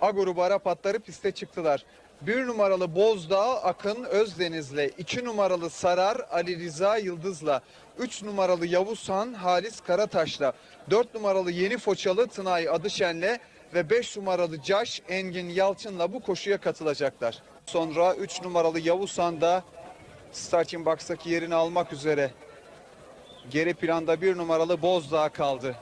A grubu Arap atları piste çıktılar. 1 numaralı Bozdağ Akın Özdeniz'le, 2 numaralı Sarar Ali Rıza Yıldız'la, 3 numaralı Yavuzhan Halis Karataş'la, 4 numaralı Yeni Foçalı Tınay Adışen'le ve 5 numaralı Caş Engin Yalçın'la bu koşuya katılacaklar. Sonra 3 numaralı Yavuzhan da starting box'taki yerini almak üzere. Geri planda 1 numaralı Bozdağ kaldı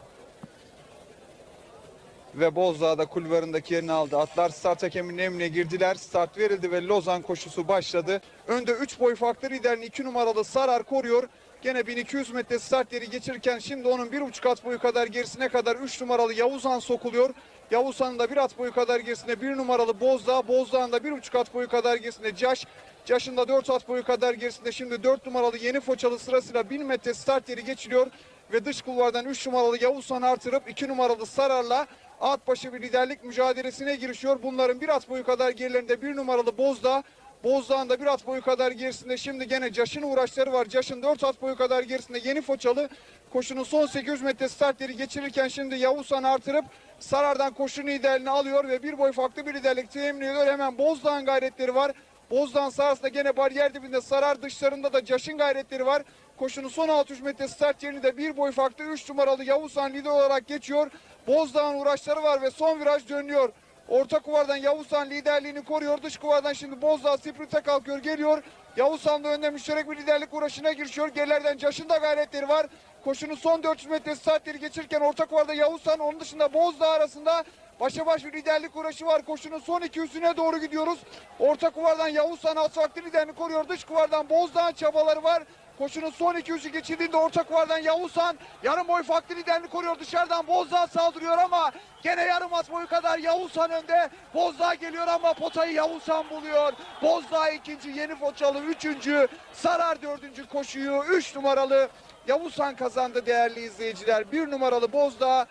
ve Bozdağ'da kulvarındaki yerini aldı. Atlar start hakeminin emrine girdiler. Start verildi ve Lozan koşusu başladı. Önde 3 boy farklı liderini 2 numaralı Sarar koruyor. Gene 1200 metre start yeri geçirirken şimdi onun 1,5 kat boyu kadar gerisine kadar 3 numaralı Yavuzhan sokuluyor. Yavuzhan'ın da 1 at boyu kadar gerisinde 1 numaralı Bozdağ. Bozdağ'ın da 1,5 kat boyu kadar gerisinde Caş. Caş'ın da 4 at boyu kadar gerisinde şimdi 4 numaralı Yeni Foçalı sırasıyla 1000 metre start yeri geçiliyor. Ve dış kulvardan 3 numaralı Yavuzhan artırıp 2 numaralı Sarar'la at başı bir liderlik mücadelesine girişiyor. Bunların bir at boyu kadar gerilerinde bir numaralı Bozdağ. Bozdağ'ın da bir at boyu kadar gerisinde şimdi gene Caş'ın uğraşları var. Caş'ın 4 at boyu kadar gerisinde Yeni Foçalı koşunun son 800 metre start yeri geçirirken şimdi Yavuzhan artırıp Sarar'dan koşu liderliğini alıyor ve bir boy farklı bir liderlik temin ediyor. Hemen Bozdağ'ın gayretleri var. Bozdağ'ın sahasında gene bariyer dibinde Sarar dışlarında da Caş'ın gayretleri var. Koşunun son 600 metre start yerini de bir boy farklı 3 numaralı Yavuzhan lider olarak geçiyor. Bozdağ'ın uğraşları var ve son viraj dönüyor. Orta kuvardan Yavuzhan liderliğini koruyor. Dış kuvardan şimdi Bozdağ sprinte kalkıyor geliyor. Yavuzhan da önde müşterek bir liderlik uğraşına girişiyor. Gerilerden Caş'ın da gayretleri var. Koşunun son 400 metre saatleri geçirirken orta kuvarda Yavuzhan onun dışında Bozdağ arasında başa baş bir liderlik uğraşı var. Koşunun son 200'üne doğru gidiyoruz. Orta kuvardan Yavuzhan asfaltlı liderini koruyor. Dış kuvardan Bozdağ'ın çabaları var. Koşunun son 200'ü geçildiğinde orta kuvardan Yavuzhan yarım boy farklı liderini koruyor. Dışarıdan Bozdağ saldırıyor ama gene yarım at boyu kadar Yavuzhan önde. Bozdağ geliyor ama potayı Yavuzhan buluyor. Bozdağ ikinci, Yeni Foçalı üçüncü, Sarar dördüncü koşuyu. Üç numaralı Yavuzhan kazandı değerli izleyiciler. Bir numaralı Bozdağ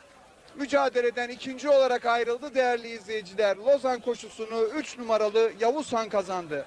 mücadeleden ikinci olarak ayrıldı değerli izleyiciler. Lozan koşusunu 3 numaralı Yavuzhan kazandı.